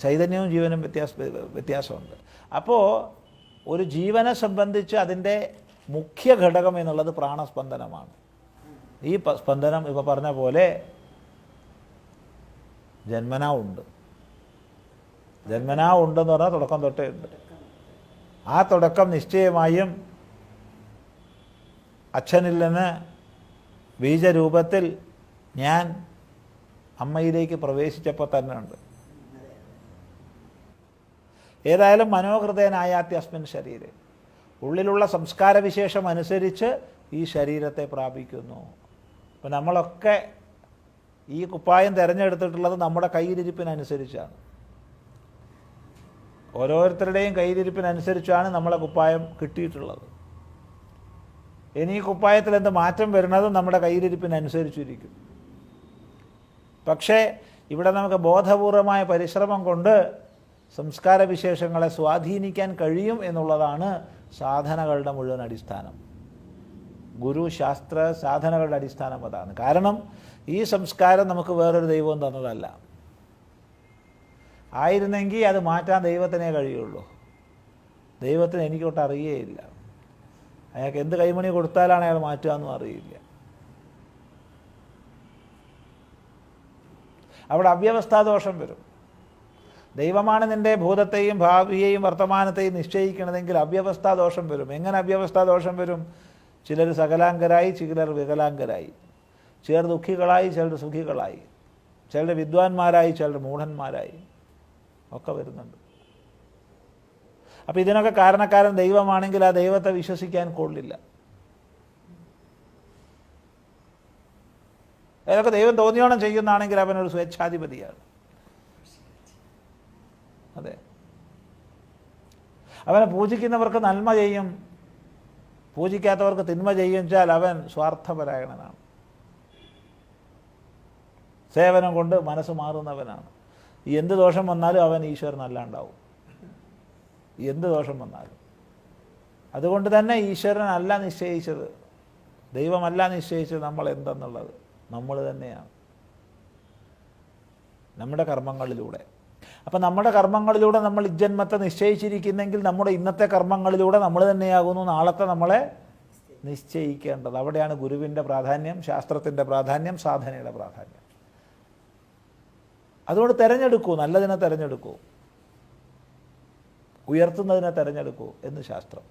ചൈതന്യവും ജീവനും വ്യത്യാസ വ്യത്യാസമുണ്ട്. അപ്പോൾ ഒരു ജീവനെ സംബന്ധിച്ച് അതിന്റെ മുഖ്യ ഘടകം എന്നുള്ളത് പ്രാണസ്പന്ദനമാണ്. ഈ സ്പന്ദനം ഇപ്പോൾ പറഞ്ഞ പോലെ ജന്മനാ ഉണ്ട്. ജന്മനാ ഉണ്ടെന്ന് പറഞ്ഞാൽ തുടക്കം തൊട്ടേ ഉണ്ട്. ആ തുടക്കം നിശ്ചയമായും അച്ഛനിൽ നിന്ന് ബീജരൂപത്തിൽ ഞാൻ അമ്മയിലേക്ക് പ്രവേശിച്ചപ്പോൾ തന്നെ ഉണ്ട്. ഏതായാലും മനോഹൃദയനായാത്തി അസ്മിൻ ശരീരം. ഉള്ളിലുള്ള സംസ്കാരവിശേഷം അനുസരിച്ച് ഈ ശരീരത്തെ പ്രാപിക്കുന്നു. അപ്പം നമ്മളൊക്കെ ഈ കുപ്പായം തിരഞ്ഞെടുത്തിട്ടുള്ളത് നമ്മുടെ കയ്യിലിരിപ്പിനനുസരിച്ചാണ്. ഓരോരുത്തരുടെയും കയ്യിലിരിപ്പിനനുസരിച്ചാണ് നമ്മളെ കുപ്പായം കിട്ടിയിട്ടുള്ളത്. ഇനി ഈ കുപ്പായത്തിൽ എന്ത് മാറ്റം വരുന്നതും നമ്മുടെ കയ്യിലിരിപ്പിനനുസരിച്ചിരിക്കും. പക്ഷേ ഇവിടെ നമുക്ക് ബോധപൂർവമായ പരിശ്രമം കൊണ്ട് സംസ്കാര വിശേഷങ്ങളെ സ്വാധീനിക്കാൻ കഴിയും എന്നുള്ളതാണ് സാധനകളുടെ മുഴുവൻ അടിസ്ഥാനം. ഗുരു ശാസ്ത്ര സാധനകളുടെ അടിസ്ഥാനം അതാണ്. കാരണം ഈ സംസ്കാരം നമുക്ക് വേറൊരു ദൈവം തന്നതല്ല. ആയിരുന്നെങ്കിൽ അത് മാറ്റാൻ ദൈവത്തിനേ കഴിയുള്ളൂ. ദൈവത്തിന് എനിക്കൊട്ട് അറിയേയില്ല. അയാൾക്ക് എന്ത് കൈമണി കൊടുത്താലാണ് അയാൾ മാറ്റുകയെന്നും അറിയില്ല. അവിടെ അവ്യവസ്ഥാദോഷം വരും. ദൈവമാണ് നിന്റെ ഭൂതത്തെയും ഭാവിയെയും വർത്തമാനത്തെയും നിശ്ചയിക്കണതെങ്കിൽ അവ്യവസ്ഥാദോഷം വരും. എങ്ങനെ അവ്യവസ്ഥാ ദോഷം വരും? ചിലർ സകലാംഗരായി ചിലർ വികലാംഗരായി. ചിലർ ദുഃഖികളായി ചിലർ സുഖികളായി. ചിലർ വിദ്വാൻമാരായി ചിലർ മൂഢന്മാരായി. ഒക്കെ വരുന്നുണ്ട്. അപ്പോൾ ഇതിനൊക്കെ കാരണക്കാരൻ ദൈവമാണെങ്കിൽ ആ ദൈവത്തെ വിശ്വസിക്കാൻ കൊള്ളില്ല. ഏതൊക്കെ ദൈവം തോന്നിയോണം ചെയ്യുന്നതാണെങ്കിൽ അവനൊരു സ്വേച്ഛാധിപതിയാണ്. അതെ. അവനെ പൂജിക്കുന്നവർക്ക് നന്മ ചെയ്യും. പൂജിക്കാത്തവർക്ക് തിന്മ ചെയ്യും വെച്ചാൽ അവൻ സ്വാർത്ഥപരായണനാണ്. സേവനം കൊണ്ട് മനസ്സ് മാറുന്നവനാണ്. എന്ത് ദോഷം വന്നാലും അവൻ ഈശ്വരൻ അല്ലാണ്ടാവും. എന്ത് ദോഷം വന്നാലും. അതുകൊണ്ട് തന്നെ ഈശ്വരൻ അല്ല നിശ്ചയിച്ചത്. ദൈവമല്ല നിശ്ചയിച്ചത് നമ്മൾ എന്തെന്നുള്ളത്? നമ്മൾ തന്നെയാണ്. നമ്മുടെ കർമ്മങ്ങളിലൂടെ. അപ്പം നമ്മുടെ കർമ്മങ്ങളിലൂടെ നമ്മൾ ഇജ്ജന്മത്തെ നിശ്ചയിച്ചിരിക്കുന്നെങ്കിൽ നമ്മുടെ ഇന്നത്തെ കർമ്മങ്ങളിലൂടെ നമ്മൾ തന്നെയാകുന്നു നാളത്തെ നമ്മളെ നിശ്ചയിക്കേണ്ടത്. അവിടെയാണ് ഗുരുവിന്റെ പ്രാധാന്യം ശാസ്ത്രത്തിന്റെ പ്രാധാന്യം സാധനയുടെ പ്രാധാന്യം. അതുകൊണ്ട് തിരഞ്ഞെടുക്കൂ നല്ലതിനെ തിരഞ്ഞെടുക്കൂ. ഉയർത്തുന്നതിനെ തിരഞ്ഞെടുക്കൂ എന്ന് ശാസ്ത്രം.